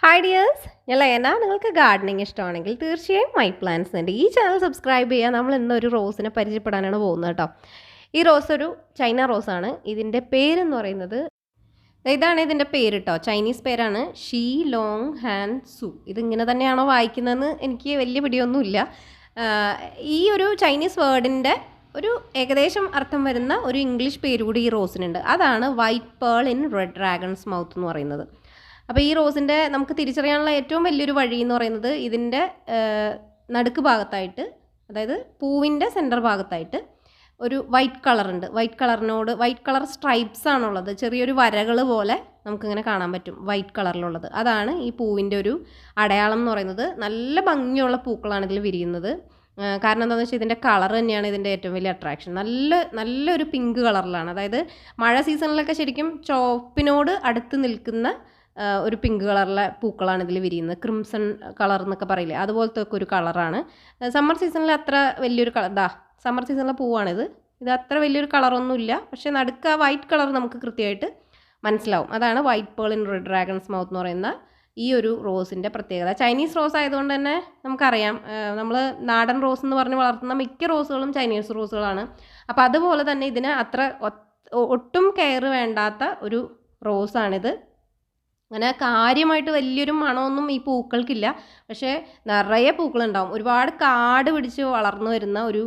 Hi dears ഞാൻ ലയന. നിങ്ങൾക്ക് ഗാർഡനിങ് ഇഷ്ടമാണെങ്കിൽ തീർച്ചയായും മൈ പ്ലാന്റ്സ് ഉണ്ട് ഈ ചാനൽ സബ്സ്ക്രൈബ് ചെയ്യുക. നമ്മൾ ഇന്നൊരു റോസിനെ പരിചയപ്പെടാനാണ് പോകുന്നത് കേട്ടോ. ഈ റോസ് ഒരു ചൈന റോസാണ് ഇതിന്റെ പേരെന്ന് പറയുന്നത് ഇതാണ് ഇതിന്റെ പേര് കേട്ടോ. ചൈനീസ് പേരാണ് ഷീ ലോങ് ഹാൻ സു ഇതിങ്ങനെ തന്നെയാണോ വായിക്കുന്നതെന്ന് എനിക്ക് വലിയ പിടിയൊന്നുമില്ല. ഈ ഒരു ചൈനീസ് വേർഡിന്റെ ഒരു ഏകദേശം അർത്ഥം വരുന്ന ഒരു ഇംഗ്ലീഷ് പേര് കൂടി ഈ റോസിനുണ്ട് അതാണ് white pearl in red dragon's mouth എന്ന് പറയുന്നത്. അപ്പോൾ ഈ റോസിന്റെ നമുക്ക് തിരിച്ചറിയാനുള്ള ഏറ്റവും വലിയൊരു വഴി എന്ന് പറയുന്നത് ഇതിന്റെ നടുക്ക് ഭാഗത്തായിട്ട് അതായത് പൂവിന്റെ സെന്റർ ഭാഗത്തായിട്ട് ഒരു വൈറ്റ് കളർ ഉണ്ട്. വൈറ്റ് കളറിനോട് വൈറ്റ് കളർ സ്ട്രൈപ്സ് ആണുള്ളത്. ചെറിയൊരു വരകൾ പോലെ നമുക്കിങ്ങനെ കാണാൻ പറ്റും വൈറ്റ് കളറിലുള്ളത് അതാണ് ഈ പൂവിന്റെ ഒരു അടയാളം എന്ന് പറയുന്നത്. നല്ല ഭംഗിയുള്ള പൂക്കളാണ് ഇതിൽ വിരിയുന്നത്. കാരണം എന്താണെന്ന് വെച്ചാൽ ഇതിന്റെ കളർ തന്നെയാണ് ഇതിന്റെ ഏറ്റവും വലിയ അട്രാക്ഷൻ നല്ല നല്ലൊരു പിങ്ക് കളറിലാണ് അതായത് മഴ സീസണിലൊക്കെ ശരിക്കും ചോപ്പിനോട് അടുത്ത് നിൽക്കുന്ന ഒരു പിങ്ക് കളറിലെ പൂക്കളാണ് ഇതിൽ വിരിയുന്നത്. ക്രിംസൺ കളർ എന്നൊക്കെ പറയില്ലേ? അതുപോലത്തെ ഒക്കെ ഒരു കളറാണ് സമ്മർ സീസണിൽ അത്ര വലിയൊരു കളർ ഇതാ സമ്മർ സീസണിലെ പൂവാണിത്. ഇത് അത്ര വലിയൊരു കളറൊന്നുമില്ല പക്ഷേ നടുക്ക് ആ വൈറ്റ് കളർ നമുക്ക് കൃത്യമായിട്ട് മനസ്സിലാവും. അതാണ് white pearl in red dragon's mouth എന്ന് പറയുന്ന ഈ ഒരു റോസിന്റെ പ്രത്യേകത. ചൈനീസ് റോസ് ആയതുകൊണ്ട് തന്നെ നമുക്കറിയാം. നമ്മൾ നാടൻ റോസ് എന്ന് പറഞ്ഞ് വളർത്തുന്ന മിക്ക റോസുകളും ചൈനീസ് റോസുകളാണ് അപ്പോൾ അതുപോലെ തന്നെ ഇതിന് അത്ര ഒട്ടും കെയർ വേണ്ടാത്ത ഒരു റോസാണിത് അങ്ങനെ കാര്യമായിട്ട് വലിയൊരു മണമൊന്നും ഈ പൂക്കൾക്കില്ല. പക്ഷേ നിറയെ പൂക്കളുണ്ടാവും. ഒരുപാട് കാട് പിടിച്ച് വളർന്നു വരുന്ന ഒരു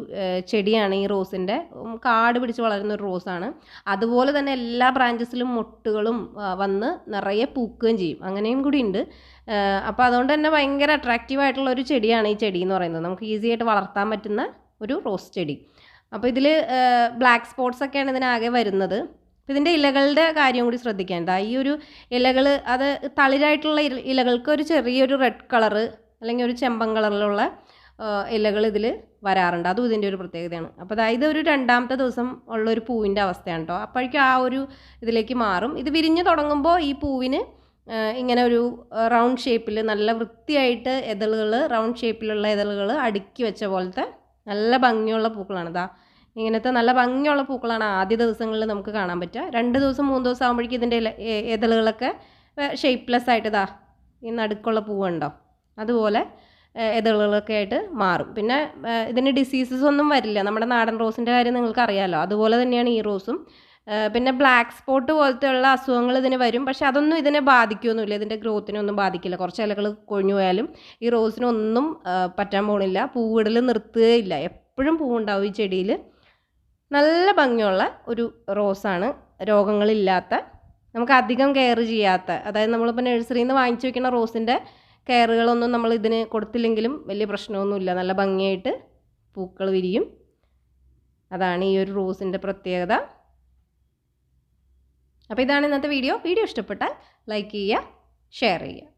ചെടിയാണ് ഈ റോസിന്റെ. കാട് പിടിച്ച് വളരുന്ന ഒരു റോസാണ്. അതുപോലെ തന്നെ എല്ലാ ബ്രാഞ്ചസിലും മുട്ടുകളും വന്ന് നിറയെ പൂക്കുകയും ചെയ്യും. അങ്ങനെയും കൂടി ഉണ്ട്. അപ്പോൾ അതുകൊണ്ട് തന്നെ ഭയങ്കര അട്രാക്റ്റീവ് ആയിട്ടുള്ള ഒരു ചെടിയാണ് ഈ ചെടി എന്ന് പറയുന്നത്. നമുക്ക് ഈസി ആയിട്ട് വളർത്താൻ പറ്റുന്ന ഒരു റോസ് ചെടി. അപ്പോൾ ഇതിൽ ബ്ലാക്ക് സ്പോട്ട്സ് ഒക്കെയാണ് ഇതിനാകെ വരുന്നത്. ഇതിന്റെ ഇലകളുടെ കാര്യം കൂടി ശ്രദ്ധിക്കേണ്ട ഈ ഒരു ഇലകൾ അത് തളിരായിട്ടുള്ള ഇലകൾക്ക് ഒരു ചെറിയൊരു റെഡ് കളറ് അല്ലെങ്കിൽ ഒരു ചെമ്പൻ കളറിലുള്ള ഇലകൾ ഇതിൽ വരാറുണ്ട്. അതും ഇതിന്റെ ഒരു പ്രത്യേകതയാണ്. അപ്പോൾ അതായത് ഒരു രണ്ടാമത്തെ ദിവസം ഉള്ള ഒരു പൂവിന്റെ അവസ്ഥയാണ് കേട്ടോ അപ്പോഴേക്കും ആ ഒരു ഇതിലേക്ക് മാറും. ഇത് വിരിഞ്ഞു തുടങ്ങുമ്പോൾ ഈ പൂവിന് ഇങ്ങനെ ഒരു റൗണ്ട് ഷേപ്പിൽ നല്ല വൃത്തിയായിട്ട് എതളുകൾ റൗണ്ട് ഷേപ്പിലുള്ള എതളുകൾ അടുക്കി വെച്ച പോലത്തെ നല്ല ഭംഗിയുള്ള പൂക്കളാണ്. ഇതാ ഇങ്ങനത്തെ നല്ല ഭംഗിയുള്ള പൂക്കളാണ് ആദ്യ ദിവസങ്ങളിൽ നമുക്ക് കാണാൻ പറ്റുക. രണ്ട് ദിവസം മൂന്ന് ദിവസം ആകുമ്പോഴേക്കും ഇതിന്റെ ഇതളുകളൊക്കെ ഷേപ്പ്ലെസ് ആയിട്ട് ഇതാ ഈ നടുക്കുള്ള പൂവുണ്ടോ അതുപോലെ ഇതളുകളൊക്കെ ആയിട്ട് മാറും. പിന്നെ ഇതിന് ഡിസീസസ് ഒന്നും വരില്ല. നമ്മുടെ നാടൻ റോസിന്റെ കാര്യം നിങ്ങൾക്ക് അറിയാമല്ലോ അതുപോലെ തന്നെയാണ് ഈ റോസും. പിന്നെ ബ്ലാക്ക് സ്പോട്ട് പോലത്തെയുള്ള അസുഖങ്ങൾ ഇതിന് വരും. പക്ഷെ അതൊന്നും ഇതിനെ ബാധിക്കുകയൊന്നുമില്ല ഇതിന്റെ ഗ്രോത്തിനൊന്നും ബാധിക്കില്ല. കുറച്ച് ഇലകൾ കൊഴിഞ്ഞു പോയാലും ഈ റോസിനൊന്നും പറ്റാൻ പോണില്ല. പൂവിടൽ നിർത്തുകയില്ല. എപ്പോഴും പൂവുണ്ടാവും ഈ ചെടിയിൽ നല്ല ഭംഗിയുള്ള ഒരു റോസാണ്. രോഗങ്ങളില്ലാത്ത നമുക്ക് അധികം കെയർ ചെയ്യാത്ത അതായത് നമ്മളിപ്പോൾ നഴ്സറിയിൽ നിന്ന് വാങ്ങിച്ചു വെക്കുന്ന റോസിന്റെ കെയറുകളൊന്നും നമ്മൾ ഇതിന് കൊടുത്തില്ലെങ്കിലും വലിയ പ്രശ്നമൊന്നുമില്ല. നല്ല ഭംഗിയായിട്ട് പൂക്കൾ വിരിയും. അതാണ് ഈ ഒരു റോസിന്റെ പ്രത്യേകത. അപ്പോൾ ഇതാണ് ഇന്നത്തെ വീഡിയോ. വീഡിയോ ഇഷ്ടപ്പെട്ടാൽ ലൈക്ക് ചെയ്യുക ഷെയർ ചെയ്യുക.